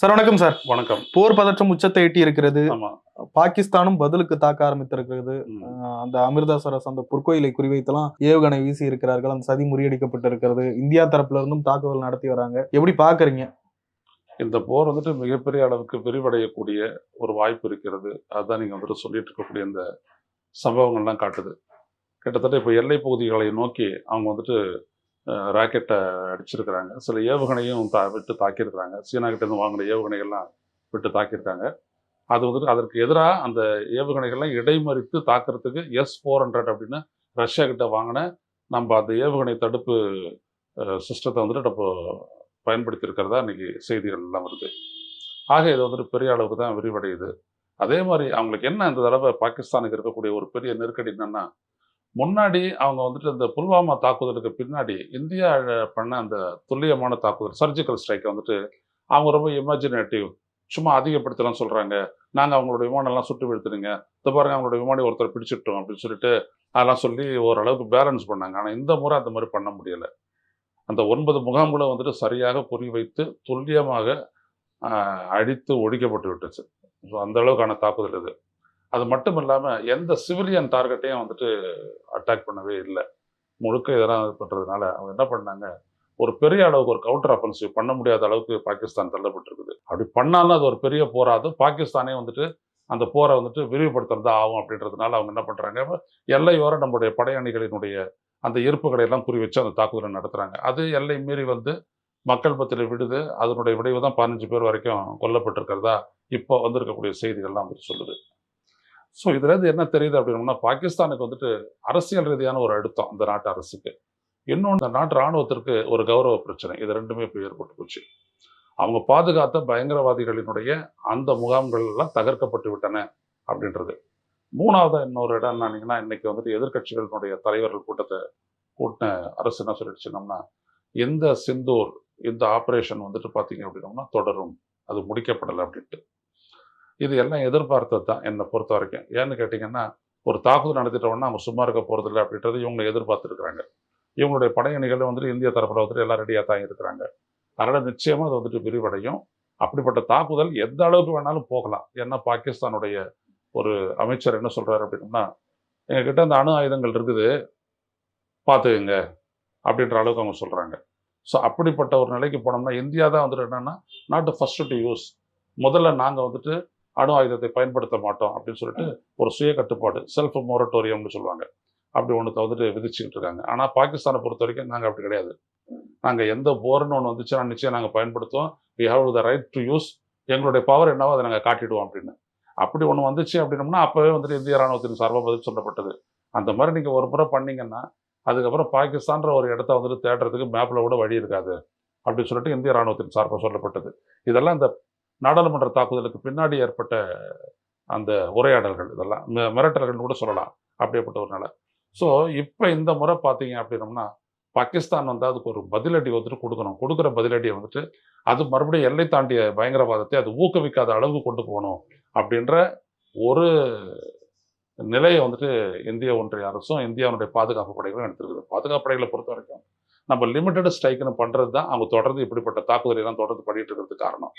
Sir வணக்கம் sir. வணக்கம். போர் பதற்றம் உச்சத்தை எட்டி இருக்கிறது பாகிஸ்தானும் பதிலுக்கு தாக்க ஆரம்பித்திருக்கிறது. அந்த அமிர்தசரஸ் அந்த பொற்கோயிலை குறிவைத்தெல்லாம் ஏவுகணை வீசி இருக்கிறார்கள். அந்த சதி முறியடிக்கப்பட்டிருக்கிறது. இந்தியா தரப்புல இருந்தும் தாக்குதல் நடத்தி வராங்க. எப்படி பாக்குறீங்க? இந்த போர் வந்துட்டு மிகப்பெரிய அளவுக்கு விரிவடையக்கூடிய ஒரு வாய்ப்பு இருக்கிறது. அதுதான் நீங்க வந்துட்டு சொல்லிட்டு இருக்கக்கூடிய இந்த சம்பவங்கள்லாம் காட்டுது. கிட்டத்தட்ட இப்போ எல்லை பகுதிகளை நோக்கி அவங்க வந்துட்டு ராக்கெட்டை அடிச்சிருக்கிறாங்க. சில ஏவுகணையும் தா விட்டு தாக்கியிருக்கிறாங்க. சீனா வாங்கின ஏவுகணைகள்லாம் விட்டு தாக்கியிருக்காங்க. அது வந்துட்டு அதற்கு எதிராக அந்த ஏவுகணைகள்லாம் இடைமறித்து தாக்குறதுக்கு எஸ் ஃபோர் ஹண்ட்ரட் அப்படின்னு ரஷ்யா கிட்ட வாங்கின நம்ம அந்த ஏவுகணை தடுப்பு சிஸ்டத்தை வந்துட்டு நம்ம பயன்படுத்தி இருக்கிறதா இன்னைக்கு செய்திகள் எல்லாம் வருது. ஆக இது வந்துட்டு பெரிய அளவுக்கு தான் விரிவடையுது. அதே மாதிரி அவங்களுக்கு என்ன இந்த தடவை பாகிஸ்தானுக்கு இருக்கக்கூடிய ஒரு பெரிய நெருக்கடி என்னென்னா முன்னாடி அவங்க வந்துட்டு இந்த புல்வாமா தாக்குதலுக்கு பின்னாடி இந்தியா பண்ண அந்த துல்லியமான தாக்குதல் சர்ஜிக்கல் ஸ்ட்ரைக்கை வந்துட்டு அவங்க ரொம்ப இமேஜினேட்டிவ் சும்மா அதிகப்படுத்தலாம் சொல்கிறாங்க நாங்கள் அவங்களோட விமானம்லாம் சுட்டு வீழ்த்துடுங்க இந்த பாருங்க அவங்களோட விமானி ஒருத்தர் பிடிச்சிட்டோம் அப்படின்னு சொல்லிட்டு அதெல்லாம் சொல்லி ஓரளவுக்கு பேலன்ஸ் பண்ணாங்க. ஆனால் இந்த முறை அந்த மாதிரி பண்ண முடியல. அந்த ஒன்பது முகாம்களை வந்துட்டு சரியாக குறிவைத்து துல்லியமாக அழித்து அடித்து ஒழிக்கப்பட்டு விட்டுச்சு. ஸோ அந்த அளவுக்கான தாக்குதல் இது. அது மட்டும் இல்லாமல் எந்த சிவிலியன் டார்கெட்டையும் வந்துட்டு அட்டாக் பண்ணவே இல்லை. முழுக்க இதெல்லாம் இது பண்ணுறதுனால அவங்க என்ன பண்ணாங்க? ஒரு பெரிய அளவுக்கு ஒரு கவுண்டர் அஃபென்சிவ் பண்ண முடியாத அளவுக்கு பாகிஸ்தான் தள்ளப்பட்டிருக்குது. அப்படி பண்ணாலும் அது ஒரு பெரிய போராது. பாகிஸ்தானே வந்துட்டு அந்த போரை வந்துட்டு விரிவுபடுத்துறது ஆகும் அப்படின்றதுனால அவங்க என்ன பண்ணுறாங்க எல்லையோர நம்முடைய படையணிகளினுடைய அந்த இருப்புகளை எல்லாம் குறி வச்சு அந்த தாக்குதலை நடத்துகிறாங்க அது எல்லை மீறி வந்து மக்கள் மத்தியில் விடுது அதனுடைய விளைவு தான் பதினஞ்சு பேர் வரைக்கும் கொல்லப்பட்டிருக்கிறதா இப்போ வந்திருக்கக்கூடிய செய்திகள்லாம் வந்துட்டு சொல்லுது. ஸோ இதுல இருந்து என்ன தெரியுது அப்படின்னா பாகிஸ்தானுக்கு வந்துட்டு அரசியல் ரீதியான ஒரு அழுத்தம் அந்த நாட்டு அரசுக்கு. இன்னொன்று இந்த நாட்டு ராணுவத்திற்கு ஒரு கௌரவ பிரச்சனை. இது ரெண்டுமே இப்போ ஏற்பட்டு போச்சு. அவங்க பாதுகாத்த பயங்கரவாதிகளினுடைய அந்த முகாம்கள் எல்லாம் தகர்க்கப்பட்டு விட்டன அப்படின்றது. மூணாவது இன்னொரு இடம் என்னன்னா இன்னைக்கு வந்துட்டு எதிர்க்கட்சிகளினுடைய தலைவர்கள் கூட்டத்தை கூட்டின அரசு என்ன சொல்லிடுச்சுனோம்னா இந்த சிந்தூர் இந்த ஆப்ரேஷன் வந்துட்டு பார்த்தீங்க அப்படின்னோம்னா தொடரும். அது முடிக்கப்படலை அப்படின்ட்டு. இது எல்லாம் எதிர்பார்த்தது தான் என்னை பொறுத்த வரைக்கும் ஏன்னு கேட்டிங்கன்னா ஒரு தாக்குதல் நடத்திட்டோம்னா நம்ம சும்மா இருக்க போகிறதில்ல அப்படின்றது இவங்க எதிர்பார்த்துருக்குறாங்க. இவங்களுடைய படையணிகள் வந்துட்டு இந்திய தரப்பில் வந்துட்டு எல்லாம் ரெடியாக தான் இருக்கிறாங்க. அதனால் நிச்சயமாக அது வந்துட்டு விரிவடையும். அப்படிப்பட்ட தாக்குதல் எந்த அளவுக்கு வேணாலும் போகலாம். ஏன்னா பாகிஸ்தானுடைய ஒரு அமைச்சர் என்ன சொல்கிறாரு அப்படின்னா எங்ககிட்ட அந்த அணு ஆயுதங்கள் இருக்குது பார்த்துக்குங்க அப்படின்ற அளவுக்கு அவங்க சொல்கிறாங்க ஸோ அப்படிப்பட்ட ஒரு நிலைக்கு போனோம்னா இந்தியா தான் வந்துட்டு என்னென்னா நாட் ஃபஸ்ட்டு டு யூஸ் முதல்ல நாங்கள் வந்துட்டு அணு ஆயுதத்தை பயன்படுத்த மாட்டோம் அப்படின்னு சொல்லிட்டு ஒரு சுய கட்டுப்பாடு செல்ஃப் மொரட்டோரியம்னு சொல்லுவாங்க. அப்படி ஒன்று வந்துட்டு விதிச்சுக்கிட்டு இருக்காங்க. ஆனால் பாகிஸ்தானை பொறுத்த வரைக்கும் நாங்கள் அப்படி கிடையாது. நாங்கள் எந்த போர்னு ஒன்று வந்துச்சுன்னா நிச்சயம் நாங்கள் பயன்படுத்துவோம். We have the right to use எங்களுடைய பவர் என்னவோ அதை நாங்கள் காட்டிடுவோம் அப்படின்னு. அப்படி ஒன்று வந்துச்சு அப்படின்னம்னா அப்போவே வந்துட்டு இந்திய ராணுவத்தின் சார்பாக பதில் சொல்லப்பட்டது. அந்த மாதிரி நீங்கள் ஒரு முறை பண்ணீங்கன்னா அதுக்கப்புறம் பாகிஸ்தான்ற ஒரு இடத்த வந்துட்டு தேடுறதுக்கு மேப்பில் கூட வழி இருக்காது. அப்படின்னு சொல்லிட்டு இந்திய ராணுவத்தின் சார்பாக சொல்லப்பட்டது. இதெல்லாம் இந்த நாடாளுமன்ற தாக்குதலுக்கு பின்னாடி ஏற்பட்ட அந்த உரையாடல்கள் இதெல்லாம் இந்த மிரட்டல்கள்னு கூட சொல்லலாம் அப்படியேப்பட்ட ஒரு நிலை. ஸோ இப்போ இந்த முறை பார்த்தீங்க அப்படின்னம்னா பாகிஸ்தான் வந்து அதுக்கு ஒரு பதிலடி வந்துட்டு கொடுக்கணும். கொடுக்குற பதிலடியை வந்துட்டு அது மறுபடியும் எல்லை தாண்டிய பயங்கரவாதத்தை அது ஊக்குவிக்காத அளவுக்கு கொண்டு போகணும் அப்படின்ற ஒரு நிலையை வந்துட்டு இந்திய ஒன்றிய அரசும் இந்தியாவுடைய பாதுகாப்பு படைகளும் எடுத்திருக்குது. பாதுகாப்பு படைகளை பொறுத்த வரைக்கும் நம்ம லிமிட்டட் ஸ்ட்ரைக்குன்னு பண்ணுறது தான் அவங்க தொடர்ந்து இப்படிப்பட்ட தாக்குதலையெல்லாம் தொடர்ந்து பண்ணிட்டு இருக்கிறதுக்கு காரணம்.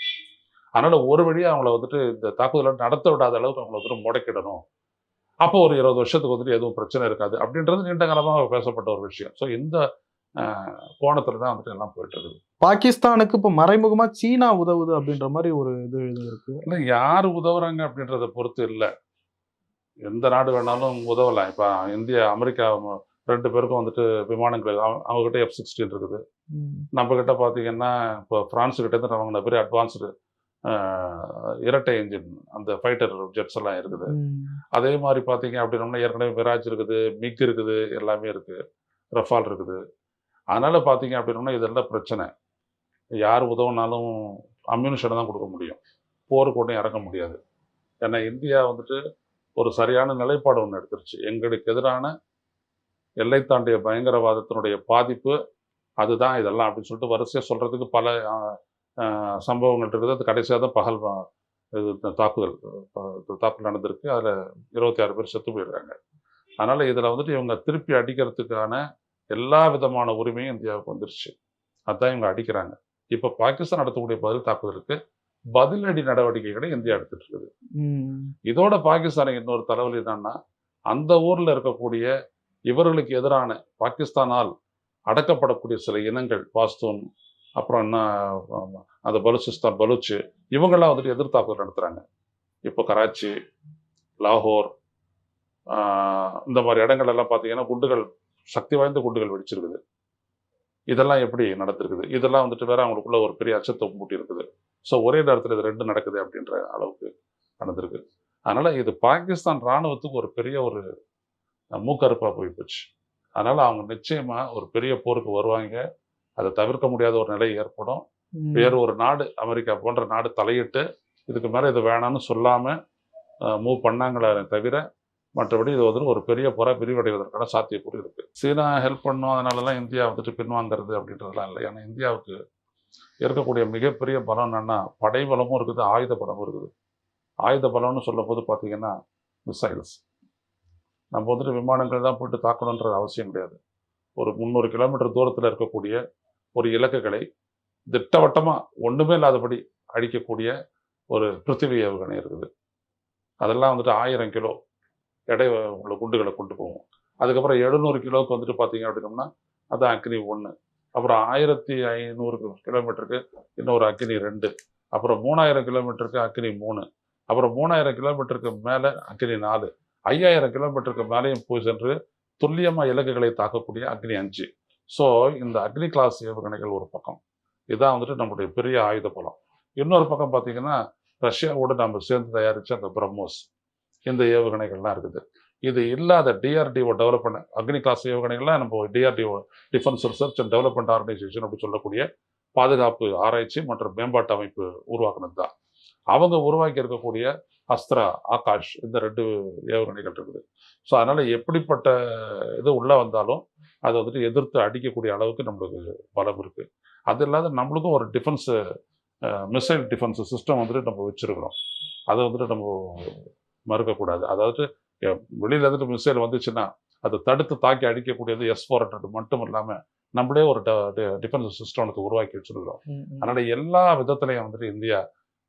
அதனால ஒரு வழியா அவங்கள வந்துட்டு இந்த தாக்குதலை நடத்த விடாத அளவுக்கு அவங்கள வந்துட்டு முடக்கிடணும். அப்போ ஒரு இருபது வருஷத்துக்கு வந்துட்டு எதுவும் பிரச்சனை இருக்காது அப்படின்றது நீண்ட காலமாக பேசப்பட்ட ஒரு விஷயம். ஸோ இந்த கோணத்துல தான் வந்துட்டு எல்லாம் போயிட்டு இருக்குது. பாகிஸ்தானுக்கு இப்ப மறைமுகமா சீனா உதவுது அப்படின்ற மாதிரி ஒரு இது இருக்கு இல்லை யார் உதவுறாங்க அப்படின்றத பொறுத்து இல்லை. எந்த நாடு வேணாலும் உதவலாம். இப்போ இந்தியா அமெரிக்கா ரெண்டு பேருக்கும் வந்துட்டு விமானங்கள் அவங்க- அவங்ககிட்ட எஃப் சிக்ஸ்டீன் இருக்குது. நம்ம கிட்ட பார்த்தீங்கன்னா இப்போ பிரான்ஸ் கிட்ட இருந்து வாங்கின பெரிய அட்வான்ஸ்டு இரட்டை என்ஜின் அந்த ஃபைட்டர் ஜெட்ஸ் எல்லாம் இருக்குது. அதே மாதிரி பார்த்தீங்க அப்படின்னோம்னா ஏற்கனவே மிராஜ் இருக்குது மிக் இருக்குது எல்லாமே இருக்குது ரஃபால் இருக்குது. அதனால பார்த்தீங்க அப்படின்னோம்னா இதெல்லாம் பிரச்சனை. யார் உதவுனாலும் அம்யூனிஷனை தான் கொடுக்க முடியும். போருக்கு ஒன்றும் இறங்க முடியாது. ஏன்னா இந்தியா வந்துட்டு ஒரு சரியான நிலைப்பாடு ஒன்று எடுத்துருச்சு. எங்களுக்கு எதிரான எல்லை தாண்டிய பயங்கரவாதத்தினுடைய பாதிப்பு அதுதான் இதெல்லாம் அப்படின்னு சொல்லிட்டு வரிசையாக சொல்கிறதுக்கு பல சம்பவங்கள் இருக்குது அது கடைசியாக தான் பகல் இது தாக்குதல் தாக்குதல் நடந்திருக்கு. அதில் இருபத்தி ஆறு பேர் செத்து போயிருக்காங்க. அதனால் இதில் வந்துட்டு இவங்க திருப்பி அடிக்கிறதுக்கான எல்லா விதமான உரிமையும் இந்தியாவுக்கு வந்துருச்சு. அதான் இவங்க அடிக்கிறாங்க. இப்போ பாகிஸ்தான் நடத்தக்கூடிய பதில் தாக்குதலுக்கு பதிலடி நடவடிக்கைகளை இந்தியா எடுத்துட்டு இருக்குது. இதோட பாகிஸ்தானுக்கு இன்னொரு தலைவலி என்னன்னா அந்த ஊர்ல இருக்கக்கூடிய இவர்களுக்கு எதிரான பாகிஸ்தானால் அடக்கப்படக்கூடிய சில இனங்கள் பாஸ்தூன் அப்புறம் என்ன அந்த பலுச்சிஸ்தான் பலூச்சு இவங்கெல்லாம் வந்துட்டு எதிர்த்தாக்குதல் நடத்துகிறாங்க இப்போ கராச்சி லாகூர் இந்த மாதிரி இடங்கள் எல்லாம் பார்த்தீங்கன்னா குண்டுகள் சக்தி வாய்ந்த குண்டுகள் வெடிச்சிருக்குது. இதெல்லாம் எப்படி நடந்திருக்குது? இதெல்லாம் வந்துட்டு வேற அவங்களுக்குள்ள ஒரு பெரிய அச்சத்தை மூட்டி இருக்குது ஸோ ஒரே நேரத்தில் இது ரெண்டு நடக்குது அப்படின்ற அளவுக்கு நடந்திருக்கு. அதனால இது பாகிஸ்தான் ராணுவத்துக்கு ஒரு பெரிய ஒரு மூக்கறுப்பாக போய் போச்சு. அதனால அவங்க நிச்சயமா ஒரு பெரிய போருக்கு வருவாங்க. அதை தவிர்க்க முடியாத ஒரு நிலை ஏற்படும். வேறு ஒரு நாடு அமெரிக்கா போன்ற நாடு தலையிட்டு இதுக்கு மேலே இது வேணாம்னு சொல்லாமல் மூவ் பண்ணாங்களே தவிர மற்றபடி இது வந்து ஒரு பெரிய புற விரிவடைவதற்கான சாத்தியக்கூறு இருக்கு. சீனா ஹெல்ப் பண்ணும் அதனாலலாம் இந்தியா வந்துட்டு பின்வாங்கிறது அப்படின்றதெல்லாம் இல்லை. ஏன்னா இந்தியாவுக்கு இருக்கக்கூடிய மிகப்பெரிய பலம் என்னன்னா படை பலமும் இருக்குது ஆயுத பலமும் இருக்குது. ஆயுத பலம்னு சொல்லும் போது பார்த்தீங்கன்னா மிசைல்ஸ் நம்ம வந்துட்டு விமானங்கள் தான் போட்டு தாக்கணுன்றது அவசியம் கிடையாது. ஒரு முந்நூறு கிலோமீட்டர் தூரத்தில் இருக்கக்கூடிய ஒரு இலக்குகளை திட்டவட்டமாக ஒன்றுமே இல்லாதபடி அழிக்கக்கூடிய ஒரு பிருத்திவி ஏவுகணை இருக்குது. அதெல்லாம் வந்துட்டு ஆயிரம் கிலோ எடை உள்ள குண்டுகளை கொண்டு போவோம் அதுக்கப்புறம் எழுநூறு கிலோவுக்கு வந்துட்டு பார்த்தீங்க அப்படின்னோம்னா அது அக்னி ஒன்று அப்புறம் ஆயிரத்தி ஐநூறு கிலோமீட்டருக்கு இன்னொரு அக்னி ரெண்டு. அப்புறம் மூணாயிரம் கிலோமீட்டருக்கு அக்னி மூணு. அப்புறம் மூணாயிரம் கிலோமீட்டருக்கு மேலே அக்னி நாலு. ஐயாயிரம் கிலோமீட்டருக்கு மேலேயும் போய் சென்று துல்லியமாக இலக்குகளை தாக்கக்கூடிய அக்னி அஞ்சு. ஸோ இந்த அக்னி கிளாஸ் ஏவுகணைகள் ஒரு பக்கம். இதுதான் வந்துட்டு நம்முடைய பெரிய ஆயுத பலம். இன்னொரு பக்கம் பார்த்தீங்கன்னா ரஷ்யாவோடு நம்ம சேர்ந்து தயாரித்த அந்த பிரம்மோஸ். இந்த ஏவுகணைகள்லாம் இருக்குது. இது இல்லாத டிஆர்டிஓ டெவலப் பண்ண அக்னி கிளாஸ் ஏவுகணைகள்லாம் நம்ம DRDO defence research and development organisation அப்படி சொல்லக்கூடிய பாதுகாப்பு ஆராய்ச்சி மற்றும் மேம்பாட்டு அமைப்பு உருவாக்குனது தான் அவங்க உருவாக்கி இருக்கக்கூடிய அஸ்த்ரா ஆகாஷ் இந்த ரெண்டு ஏவுகணைகள் இருக்குது. ஸோ அதனால் எப்படிப்பட்ட இது உள்ளே வந்தாலும் அதை வந்துட்டு எதிர்த்து அடிக்கக்கூடிய அளவுக்கு நம்மளுக்கு பலம் இருக்கு அது இல்லாத நம்மளுக்கும் ஒரு டிஃபென்ஸ் மிசைல் டிஃபென்ஸ் சிஸ்டம் வந்துட்டு நம்ம வச்சிருக்கிறோம் அதை வந்துட்டு நம்ம மறுக்கக்கூடாது அதாவது வெளியில இருந்துட்டு மிசைல் வந்துச்சுன்னா அதை தடுத்து தாக்கி அடிக்கக்கூடியது எஸ் ஃபோர் ஹண்ட்ரட் மட்டும் இல்லாமல் நம்மளே ஒரு டிஃபென்ஸ் சிஸ்டம் உருவாக்கி வச்சிருக்கிறோம். அதனால எல்லா விதத்துலையும் வந்துட்டு இந்தியா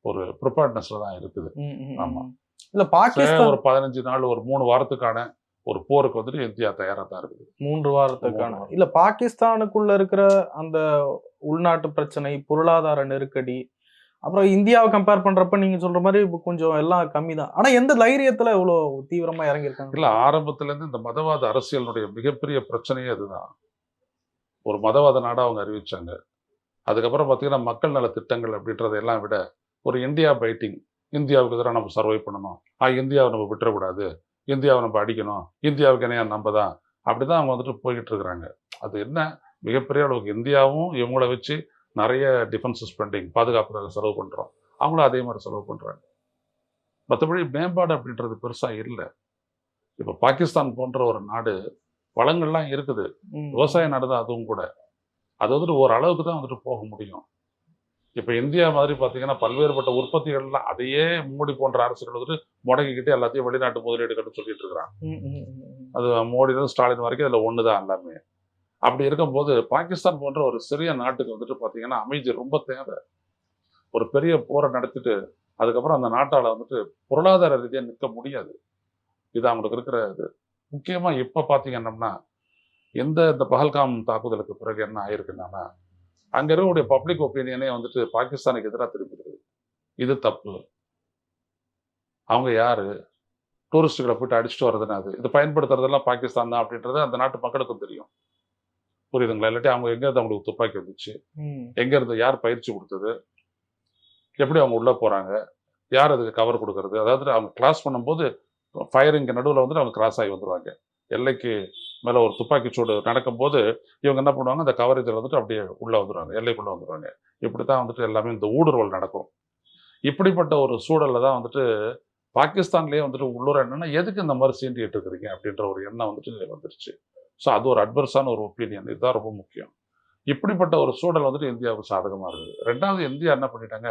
ஒரு ப்ரிப்பேர்ட்னஸ்ல தான் இருக்குது ம், ம், ஆமா. ம். இல்ல பாகிஸ்தான் ஒரு பதினஞ்சு நாள் ஒரு மூணு வாரத்துக்கான ஒரு போருக்கு வந்துட்டு இந்தியா தயாரா தான் இருக்குது. மூன்று வாரத்துக்கான. இல்ல பாகிஸ்தானுக்குள்ள இருக்கிற அந்த உள்நாட்டு பிரச்சனை பொருளாதார நெருக்கடி அப்புறம் இந்தியாவை கம்பேர் பண்றப்ப நீங்க சொல்ற மாதிரி இப்ப கொஞ்சம் எல்லாம் கம்மி தான். ஆனா எந்த தைரியத்துல இவ்வளவு தீவிரமா இறங்கியிருக்காங்க? இல்ல ஆரம்பத்துல இருந்து இந்த மதவாத அரசியலுடைய மிகப்பெரிய பிரச்சனையே அதுதான். ஒரு மதவாத நாடா அவங்க அறிவிச்சாங்க. அதுக்கப்புறம் பார்த்தீங்கன்னா மக்கள் நல திட்டங்கள் அப்படின்றதையெல்லாம் விட ஒரு இந்தியா பைட்டிங் இந்தியாவுக்கு எதிராக நம்ம சர்வை பண்ணணும். ஆ இந்தியாவை நம்ம விட்டுறக்கூடாது. இந்தியாவை நம்ம அடிக்கணும் இந்தியாவுக்கு இணையா நம்ம தான் அப்படிதான் அவங்க வந்துட்டு போய்கிட்டு இருக்கிறாங்க அது என்ன? மிகப்பெரிய அளவுக்கு இந்தியாவும் இவங்கள வச்சு நிறைய டிஃபென்ஸ் ஸ்பெண்டிங் பாதுகாப்புக்காக செலவு பண்றோம். அவங்களும் அதே மாதிரி செலவு பண்றாங்க. மற்றபடி மேம்பாடு அப்படின்றது பெருசா இல்லை. இப்போ பாகிஸ்தான் போன்ற ஒரு நாடு வளங்கள்லாம் இருக்குது. விவசாய நாடு தான் அதுவும் கூட. அது வந்துட்டு ஒரு அளவுக்கு தான் வந்துட்டு போக முடியும். இப்போ இந்தியா மாதிரி பார்த்தீங்கன்னா பல்வேறுபட்ட உற்பத்திகள்லாம் அதையே மோடி போன்ற அரசுகள் வந்துட்டு முடக்கிக்கிட்டு எல்லாத்தையும் வெளிநாட்டு முதலீடுகள்னு சொல்லிட்டு இருக்கிறாங்க. அது மோடியிலிருந்து ஸ்டாலின் வரைக்கும் அதில் ஒன்று தான் எல்லாமே. அப்படி இருக்கும்போது பாகிஸ்தான் போன்ற ஒரு சிறிய நாட்டுக்கு வந்துட்டு பார்த்தீங்கன்னா அமைதி ரொம்ப தேவை. ஒரு பெரிய போரை நடத்திட்டு அதுக்கப்புறம் அந்த நாட்டால் வந்துட்டு பொருளாதார ரீதியாக நிற்க முடியாது. இது அவங்களுக்கு இருக்கிற இது. முக்கியமாக இப்போ பார்த்தீங்கன்னா எந்த இந்த பஹல்காம் தாக்குதலுக்கு பிறகு என்ன ஆயிருக்குன்னா அங்கே இருக்கக்கூடிய பப்ளிக் ஒப்பீனியனே வந்துட்டு பாகிஸ்தானுக்கு எதிராக திருப்பிடுது. இது தப்பு. அவங்க யாரு? டூரிஸ்ட்டுகளை போயிட்டு அடிச்சுட்டு வர்றதுன்னு அது? இது பயன்படுத்துறதெல்லாம் பாகிஸ்தான் தான் அப்படின்றது அந்த நாட்டு மக்களுக்கும் தெரியும். புரியுதுங்களா? இல்லாட்டி அவங்க எங்கேருந்து அவங்களுக்கு துப்பாக்கி வந்துச்சு. எங்கேருந்து யார் பயிற்சி கொடுத்தது? எப்படி அவங்க உள்ளே போகிறாங்க யார் அதுக்கு கவர் கொடுக்கறது? அதாவது அவங்க கிராஸ் பண்ணும்போது ஃபயரிங்க்கு நடுவில் வந்துட்டு அவங்க கிராஸ் ஆகி வந்துருவாங்க. எல்லைக்கு மேலே ஒரு துப்பாக்கி சூடு நடக்கும்போது இவங்க என்ன பண்ணுவாங்க? அந்த கவரேஜில் வந்துட்டு அப்படியே உள்ளே வந்துடுவாங்க எல்லைக்குள்ளே வந்துடுவாங்க இப்படி தான் வந்துட்டு எல்லாமே இந்த ஊடுருவல் நடக்கும். இப்படிப்பட்ட ஒரு சூழலில் தான் வந்துட்டு பாகிஸ்தான்லேயே வந்துட்டு உள்ளூர் என்னன்னா எதுக்கு இந்த மாதிரி சீண்டிகிட்டு இருக்கிறீங்க? அப்படின்ற ஒரு எண்ணம் வந்துட்டு வந்துருச்சு. ஸோ அது ஒரு அட்வர்ஸான ஒரு ஒப்பீனியன் இதுதான் ரொம்ப முக்கியம். இப்படிப்பட்ட ஒரு சூழல் வந்துட்டு இந்தியாவுக்கு சாதகமாக இருக்குது. ரெண்டாவது இந்தியா என்ன பண்ணிட்டாங்க?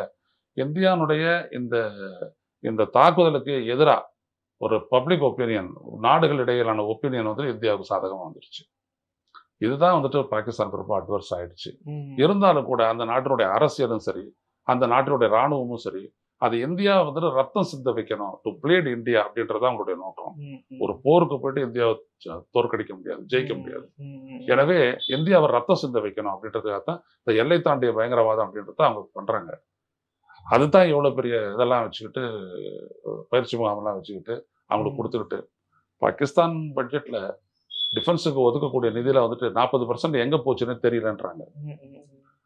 இந்தியானுடைய இந்த இந்த தாக்குதலுக்கு எதிராக ஒரு பப்ளிக் ஒப்பீனியன் நாடுகள் இடையிலான ஒப்பீனியன் வந்து இந்தியாவுக்கு சாதகமாக வந்துருச்சு இதுதான் வந்துட்டு பாகிஸ்தான் ரொம்ப அட்வர்ஸ் ஆயிடுச்சு. இருந்தாலும் கூட அந்த நாட்டினுடைய அரசியலும் சரி அந்த நாட்டினுடைய ராணுவமும் சரி அது இந்தியா வந்துட்டு ரத்தம் சிந்த வைக்கணும் டு பிளேட் இந்தியா அப்படின்றதான் அவங்களுடைய நோக்கம். ஒரு போருக்கு போயிட்டு இந்தியாவை தோற்கடிக்க முடியாது ஜெயிக்க முடியாது. எனவே இந்தியாவை ரத்தம் சிந்த வைக்கணும் அப்படின்றதுக்காக தான் இந்த எல்லை தாண்டிய பயங்கரவாதம் அப்படின்றத அவங்க பண்றாங்க அதுதான் எவ்வளவு பெரிய இதெல்லாம் வச்சுக்கிட்டு பயிற்சி முகாமெல்லாம் வச்சுக்கிட்டு அவங்களுக்கு. கொடுத்துக்கிட்டு பாகிஸ்தான் பட்ஜெட்ல டிஃபென்ஸுக்கு ஒதுக்கக்கூடிய நிதியில வந்துட்டு நாற்பது பர்சன்ட் எங்க போச்சுன்னு தெரியலன்றாங்க.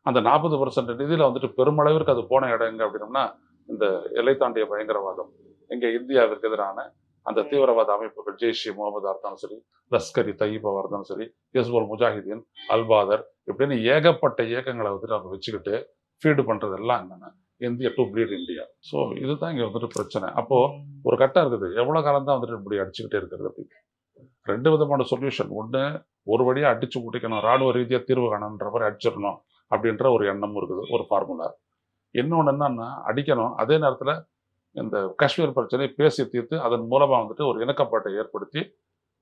அந்த நாற்பது பர்சன்ட் நிதியில வந்துட்டு பெருமளவிற்கு அது போன இடம் எங்க அப்படின்னம்னா இந்த எல்லை தாண்டிய பயங்கரவாதம் எங்க இந்தியாவிற்கு எதிரான அந்த தீவிரவாத அமைப்புகள் ஜெய்ஷ் இ முகமது இருந்தாலும் சரி லஸ்கர் இ தையீபா இருந்தாலும் சரி ஹிஸ்புல் முஜாஹிதீன் அல்பாதர் இப்படின்னு ஏகப்பட்ட இயக்கங்களை வந்துட்டு அவங்க வச்சுக்கிட்டு ஃபீடு பண்றது எல்லாம் என்னன்னா India to bleed India so இதுதான் இங்க வந்துட்டு பிரச்சனை. அப்போ ஒரு கட்டம் இருக்குது. எவ்வளவு காலம் தான் வந்துட்டு இப்படி அடிச்சுக்கிட்டே இருக்கிறது அப்படி? ரெண்டு விதமான சொல்யூஷன் ஒண்ணு ஒரு வழியா அடிச்சு முடிக்கணும் ராணுவ ரீதியா தீர்வு காணணுன்ற மாதிரி அடிச்சிடணும் அப்படின்ற ஒரு எண்ணமும் இருக்குது ஒரு ஃபார்முலா இன்னொன்று என்னன்னா அடிக்கணும். அதே நேரத்துல இந்த காஷ்மீர் பிரச்சனையை பேசி தீர்த்து அதன் மூலமா வந்துட்டு ஒரு இணக்கப்பாட்டை ஏற்படுத்தி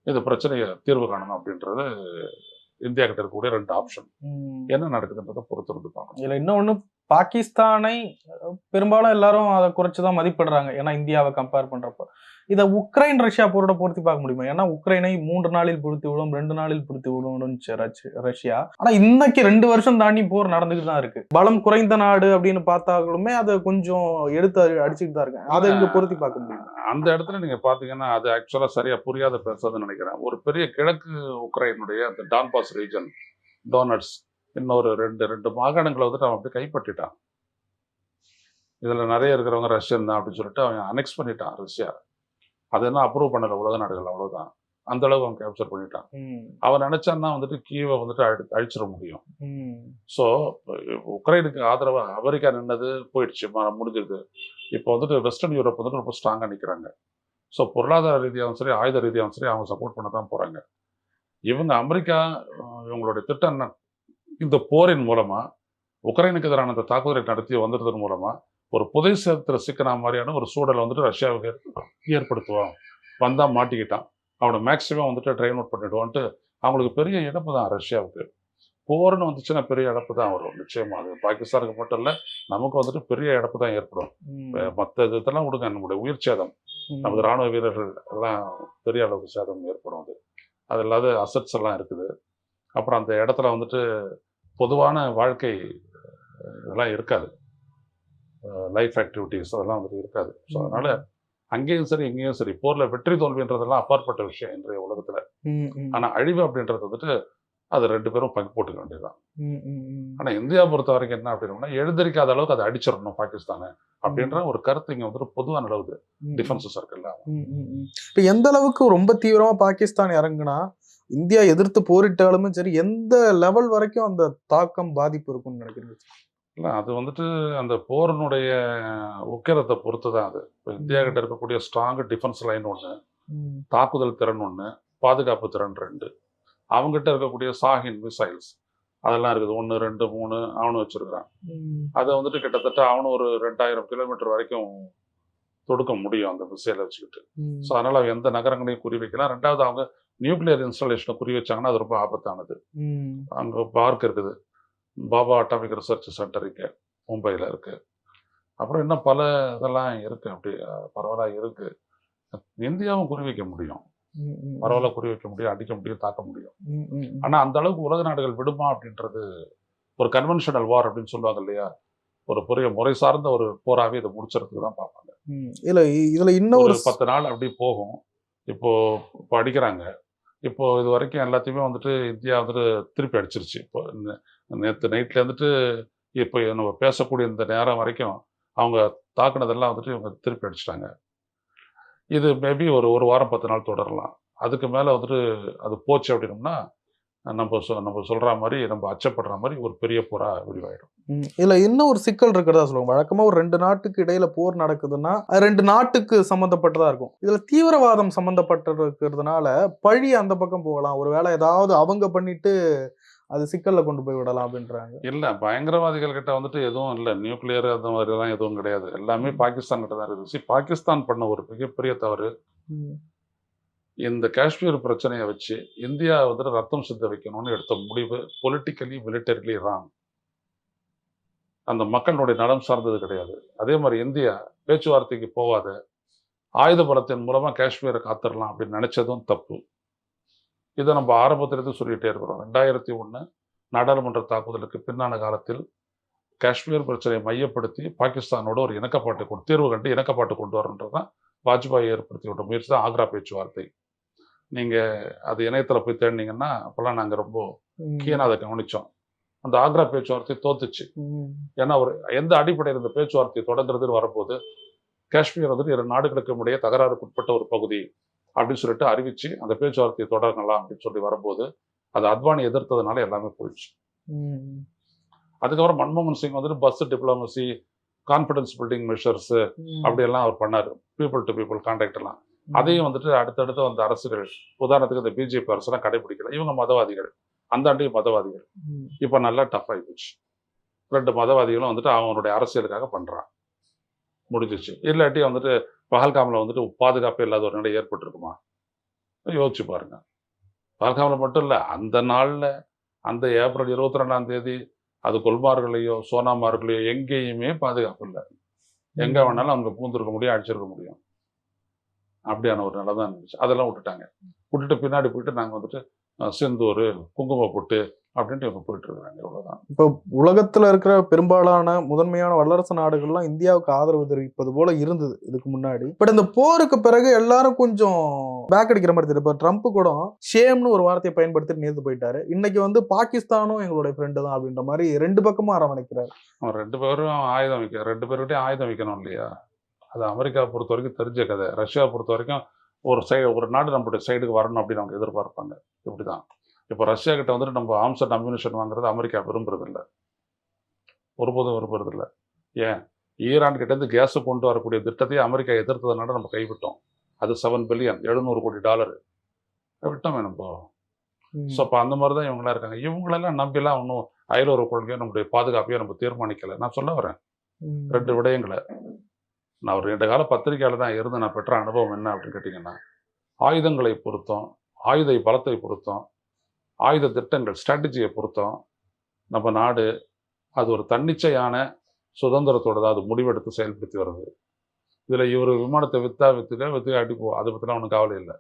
இந்த பிரச்சனையை தீர்வு காணணும் அப்படின்றது இந்தியா கிட்ட இருக்கக்கூடிய ரெண்டு ஆப்ஷன். என்ன நடக்குதுன்றதை பொறுத்திருந்து பார்க்கணும். இதுல இன்னொன்னு பாகிஸ்தானை பெரும்பாலும் எல்லாரும் அதை குறைச்சி தான் மதிப்பிடுறாங்க. ஏன்னா இந்தியாவை கம்பேர் பண்ணுறப்போ இதை உக்ரைன் ரஷ்யா போரோட பொருத்தி பார்க்க முடியுமா? ஏன்னா உக்ரைனை மூன்று நாளில் பொருத்தி விடும் ரெண்டு நாளில் பொருத்தி விடும்னுச்சு ரஷ்யா. ஆனா இன்னைக்கு ரெண்டு வருஷம் தாண்டி போர் நடந்துகிட்டு தான் இருக்கு. பலம் குறைந்த நாடு அப்படின்னு பார்த்தாலுமே அதை கொஞ்சம் எடுத்து அடி- அடிச்சுட்டு தான் இருக்கு அதை இங்க பொருத்தி பார்க்க முடியும்? அந்த இடத்துல நீங்க பாத்தீங்கன்னா அது ஆக்சுவலா சரியா புரியாத பேசுறதுன்னு நினைக்கிறேன். ஒரு பெரிய கிழக்கு உக்ரைனுடைய அந்த டான்பாஸ் ரீஜன் டோனட்ஸ் இன்னொரு ரெண்டு ரெண்டு மாகாணங்களை வந்துட்டு அவன் அப்படியே கைப்பற்றிட்டான். இதுல நிறைய இருக்கிறவங்க ரஷ்யன் தான் அப்படின்னு சொல்லிட்டு அவன் அனெக்ஸ் பண்ணிட்டான் ரஷ்யா. அது என்ன அப்ரூவ் பண்ணல உலக நாடுகள் அவ்வளவுதான். அந்த அளவுக்கு அவன் கேப்சர் பண்ணிட்டான். அவன் நினைச்சான்னா வந்துட்டு கீவை வந்துட்டு அழி அழிச்சிட முடியும். ஸோ உக்ரைனுக்கு ஆதரவா அமெரிக்கா நின்னது போயிடுச்சு முடிஞ்சிருது. இப்போ வந்துட்டு வெஸ்டர்ன் யூரோப் வந்துட்டு ரொம்ப ஸ்ட்ராங்காக நிற்கிறாங்க ஸோ பொருளாதார ரீதியாகவும் சரி ஆயுத ரீதியாகவும் சரி அவங்க சப்போர்ட் பண்ண தான் போகிறாங்க இவங்க அமெரிக்கா இவங்களுடைய திட்டம் என்ன? இந்த போரின் மூலமா உக்ரைனுக்கு எதிரான அந்த தாக்குதலை நடத்தி வந்ததன் மூலமா ஒரு புதை சேத்துல சிக்கின மாதிரியான ஒரு சூழலை வந்துட்டு ரஷ்யாவுக்கு ஏற்ப- ஏற்படுத்துவான். வந்தா மாட்டிக்கிட்டான். அவனை மேக்சிமம் வந்துட்டு ட்ரைன் அவுட் பண்ணிடுவான்ட்டு அவங்களுக்கு பெரிய இழப்பு தான் ரஷ்யாவுக்கு. போர்னு வந்துச்சுன்னா பெரிய இழப்பு தான் வரும். நிச்சயமா. அது பாகிஸ்தானுக்கு மட்டும் இல்ல நமக்கு வந்துட்டு பெரிய இழப்பு தான் ஏற்படும். மற்ற இதெல்லாம் விடுங்க. நம்மளுடைய உயிர் சேதம். நமது ராணுவ வீரர்கள் எல்லாம் பெரிய அளவுக்கு சேதம் ஏற்படும் அது. அது இல்லாத அசட்ஸ் எல்லாம் இருக்குது. அப்புறம் அந்த இடத்துல வந்துட்டு பொதுவான வாழ்க்கை இதெல்லாம் இருக்காது. லைஃப் ஆக்டிவிட்டிஸ் அதெல்லாம் வந்துட்டு இருக்காது. ஸோ. அதனால அங்கேயும் சரி இங்கேயும் சரி போர்ல வெற்றி தோல்வின்றதெல்லாம் அப்பாற்பட்ட விஷயம் இன்றைய உலகத்துல. ம், ம், ஆனா அழிவு அப்படின்றது வந்துட்டு அது ரெண்டு பேரும் பங்கு போட்டுக்க வேண்டியதுதான். ம், ம், ம். ஆனா இந்தியா பொறுத்த வரைக்கும் என்ன அப்படின்னா எழுந்திருக்காத அளவுக்கு அதை அடிச்சிடணும் பாகிஸ்தானை அப்படின்ற ஒரு கருத்து இங்க வந்துட்டு பொதுவா நிலவுது டிஃபென்ஸ் சர்க்கிள்ல. இப்ப எந்த அளவுக்கு ரொம்ப தீவிரமா பாகிஸ்தான் இறங்குனா இந்தியா எதிர்த்து போரிட்டாலுமே சரி எந்த லெவல் வரைக்கும் அந்த தாக்கம் பாதிப்பு இருக்கும்னு நினைக்கிறீங்க? இல்ல அது வந்துட்டு அந்த போரினுடைய உக்கிரத்தை பொறுத்து தான் அது. இப்போ இந்தியா கிட்ட இருக்கக்கூடிய ஸ்ட்ராங் டிஃபென்ஸ் லைன் ஒன்று தாக்குதல் திறன் ஒன்று பாதுகாப்பு திறன் ரெண்டு. அவங்ககிட்ட இருக்கக்கூடிய சாஹின் மிசைல்ஸ் அதெல்லாம் இருக்குது. ஒன்று ரெண்டு மூணு அவனு வச்சிருக்கிறான். அதை வந்துட்டு கிட்டத்தட்ட அவனும் ஒரு ரெண்டாயிரம் கிலோமீட்டர் வரைக்கும் தொடுக்க முடியும் அந்த மிசைலை வச்சுக்கிட்டு. ஸோ அதனால அவங்க எந்த நகரங்களையும் குறி வைக்கலாம் ரெண்டாவது அவங்க நியூக்ளியர் இன்ஸ்டாலேஷனை குறி வச்சாங்கன்னா அது ரொம்ப ஆபத்தானது. அங்கே பார்க் இருக்குது. பாபா அட்டாமிக் ரிசர்ச் சென்டர் இங்கே மும்பையில் இருக்கு. அப்புறம் இன்னும் பல இதெல்லாம் இருக்கு. அப்படி அஹ், பரவலாக இருக்கு. இந்தியாவும் குறி வைக்க முடியும். பரவாயில்ல குறி வைக்க முடியும். அடிக்க முடியும். தாக்க முடியும். ம், ம், ம். ஆனா அந்த அளவுக்கு உலக நாடுகள் விடுமா அப்படின்றது ஒரு கன்வென்ஷனல் வார் அப்படின்னு சொல்லுவாங்க இல்லையா? ஒரு பெரிய முறை சார்ந்த ஒரு போராவே இதை முடிச்சறதுக்கு தான் பார்ப்பாங்க. ம். இல்ல இ- இதுல இன்னும் ஒரு ஒரு பத்து நாள் அப்படி போகும். இப்போ இப்போ அடிக்கிறாங்க. இப்போ இது வரைக்கும் எல்லாத்தையுமே வந்துட்டு இந்தியா வந்துட்டு திருப்பி அடிச்சிருச்சு. இப்போ நேற்று நைட்ல வந்துட்டு இப்போ நம்ம பேசக்கூடிய இந்த நேரம் வரைக்கும் அவங்க தாக்குனதெல்லாம் வந்துட்டு இவங்க திருப்பி அடிச்சிட்டாங்க. இது மேபி ஒரு ஒரு வாரம் பத்து நாள் தொடரலாம். அதுக்கு மேலே வந்துட்டு அது போச்சு அப்படின்னோம்னா நம்ம சொ- நம்ம சொல்ற மாதிரி நம்ம அச்சப்படுற மாதிரி ஒரு பெரிய போரா விரிவாயிடும். இதுல இன்னும் ஒரு சிக்கல் இருக்கிறதா சொல்லுவாங்க. வழக்கமா ஒரு ரெண்டு நாட்டுக்கு இடையில போர் நடக்குதுன்னா ரெண்டு நாட்டுக்கு சம்பந்தப்பட்டதா இருக்கும். இதுல தீவிரவாதம் சம்பந்தப்பட்டு இருக்கிறதுனால பழி அந்த பக்கம் போகலாம். ஒருவேளை ஏதாவது அவங்க பண்ணிட்டு அது சிக்கல்ல கொண்டு போய் விடலாம் அப்படின்றாங்க. இல்ல பயங்கரவாதிகள் கிட்ட வந்துட்டு எதுவும் இல்ல. நியூக்ளியர் அந்த மாதிரி எல்லாம் எதுவும் கிடையாது. எல்லாமே பாகிஸ்தான் கிட்ட தான் இருந்துச்சு பாகிஸ்தான் பண்ண ஒரு மிகப்பெரிய தவறு இந்த காஷ்மீர் பிரச்சனையை வச்சு இந்தியா வந்துட்டு ரத்தம் சிந்த வைக்கணும்னு எடுத்த முடிவு பொலிட்டிக்கலி மிலிட்டரிலி ராங் அந்த மக்களுடைய நலம் சார்ந்தது கிடையாது. அதே மாதிரி இந்தியா பேச்சுவார்த்தைக்கு போகாத ஆயுத பலத்தின் மூலமா காஷ்மீரை காத்திரலாம் அப்படின்னு நினைச்சதும் தப்பு. இதை நம்ம ஆரம்பத்திலிருந்து சொல்லிட்டே இருக்கிறோம். ரெண்டாயிரத்தி ஒன்று நாடாளுமன்ற தாக்குதலுக்கு பின்னான காலத்தில் காஷ்மீர் பிரச்சனையை மையப்படுத்தி பாகிஸ்தானோட ஒரு இணக்கப்பாட்டு கொண்டு தீர்வு கண்டு இணக்கப்பாட்டு கொண்டு வரன்றது தான் வாஜ்பாய் ஏற்படுத்தி விட்ட முயற்சி தான் ஆக்ரா பேச்சுவார்த்தை. நீங்க அது இணையத்துல போய் தேடினீங்கன்னா அப்பெல்லாம் நாங்க ரொம்ப ம். கீழே அதை கவனிச்சோம் அந்த ஆக்ரா பேச்சுவார்த்தை தோத்துச்சு. ஏன்னா ஒரு எந்த அடிப்படையில் இந்த பேச்சுவார்த்தை தொடங்குறதுன்னு வரும்போது காஷ்மீர் வந்துட்டு இரு நாடுகளுக்கும் இடையே தகராறுக்குட்பட்ட ஒரு பகுதி அப்படின்னு சொல்லிட்டு அறிவிச்சு அந்த பேச்சுவார்த்தையை தொடங்கலாம் அப்படின்னு சொல்லி வரும்போது அது அத்வானி எதிர்த்ததுனால எல்லாமே போயிடுச்சு. அதுக்கப்புறம் மன்மோகன் சிங் வந்துட்டு bus diplomacy confidence building measures. அப்படியெல்லாம் அவர் பண்ணாரு பீப்புள் டு பீப்புள் கான்டாக்ட் எல்லாம் அதையும் வந்துட்டு அடுத்தடுத்து வந்த அரசுகள் உதாரணத்துக்கு இந்த பிஜேபி அரசுலாம் கடைபிடிக்கல. இவங்க மதவாதிகள். அந்தாண்டையும் மதவாதிகள். இப்போ நல்லா டஃப் ஆகி போச்சு ரெண்டு மதவாதிகளும் வந்துட்டு அவனுடைய அரசியலுக்காக பண்றான். முடிஞ்சிச்சு. இல்லாட்டி வந்துட்டு பகல்காமில் வந்துட்டு பாதுகாப்பே இல்லாத ஒரு நிலை ஏற்பட்டிருக்குமா? யோசிச்சு பாருங்க. பகல்காமில் மட்டும் இல்லை அந்த நாளில் அந்த ஏப்ரல் இருபத்தி ரெண்டாம் தேதி அது குல்மார்களையோ சோனாமார்களையோ எங்கேயுமே பாதுகாப்பு இல்லை. எங்க வேணாலும் அவங்க பூந்திருக்க முடியும் அடிச்சிருக்க முடியும். அப்படியான ஒரு நிலை தான் இருந்துச்சு. அதெல்லாம் விட்டுட்டாங்க. விட்டுட்டு பின்னாடி போயிட்டு நாங்கள் வந்துட்டு செந்தூர் குங்கும பொட்டு அப்படின்ட்டு இவங்க போயிட்டு இருக்கிறாங்க. இவ்வளவுதான். இப்போ உலகத்துல இருக்கிற பெரும்பாலான முதன்மையான வல்லரசு நாடுகள்லாம் இந்தியாவுக்கு ஆதரவு தெரிவிப்பது போல இருந்தது இதுக்கு முன்னாடி. பட் இந்த போருக்கு பிறகு எல்லாரும் கொஞ்சம் பேக் அடிக்கிற மாதிரி தெரியுது. இப்போ ட்ரம்ப் கூட ஷேம்னு ஒரு வார்த்தையை பயன்படுத்தி நேர்த்து போயிட்டாரு. இன்னைக்கு வந்து பாகிஸ்தானும் எங்களுடைய ஃப்ரெண்டு தான் அப்படின்ற மாதிரி ரெண்டு பக்கமும் அரவணைக்கிறாரு. ரெண்டு பேரும் ஆயுதம் வைக்க ரெண்டு பேருக்கிட்டையும் ஆயுதம் வைக்கணும் இல்லையா? அது அமெரிக்கா பொறுத்த வரைக்கும் தெரிஞ்ச கதை. ரஷ்யா பொறுத்த வரைக்கும் ஒரு சைடு ஒரு நாடு நம்மளுடைய சைடுக்கு வரணும் அப்படின்னு அவங்க எதிர்பார்ப்பாங்க. இப்படிதான். இப்போ ரஷ்யா கிட்ட வந்துட்டு நம்ம அண்ட் அம்யூனிஷன் வாங்குறது அமெரிக்கா விரும்புறது இல்ல ஒருபோதும் விரும்புறது இல்ல ஏன்? ஈரான் கிட்ட இருந்து கேஸ் கொண்டு வரக்கூடிய திட்டத்தையே அமெரிக்கா எதிர்த்ததுனால நம்ம கைவிட்டோம். அது செவன் பில்லியன் எழுநூறு கோடி டாலர் விட்டோமே நம்ம. ஸோ அப்போ அந்த மாதிரி தான் இவங்களாம் இருக்காங்க. இவங்களெல்லாம் நம்பிலாம் ஒன்றும் அயலுறவு கொள்கையோ நம்முடைய பாதுகாப்பையோ நம்ம தீர்மானிக்கல. நான் சொல்ல வரேன். ரெண்டு விடயங்களை. நான் ஒரு ரெண்டு கால பத்திரிகையாளர் தான் இருந்து நான் பெற்ற அனுபவம் என்ன அப்படின்னு கேட்டிங்கன்னா ஆயுதங்களை பொருத்தம் ஆயுத பலத்தை பொருத்தம் ஆயுத திட்டங்கள் ஸ்ட்ராட்டஜியை பொருத்தம் நம்ம நாடு அது ஒரு தன்னிச்சையான சுதந்திரத்தோட தான் அது முடிவெடுத்து செயல்படுத்தி வருது. இதில் இவர் விமானத்தை வித்தா வித்துக்க வித்துக்க போ அதை பற்றிலாம் ஒன்றும் கவலை இல்லை.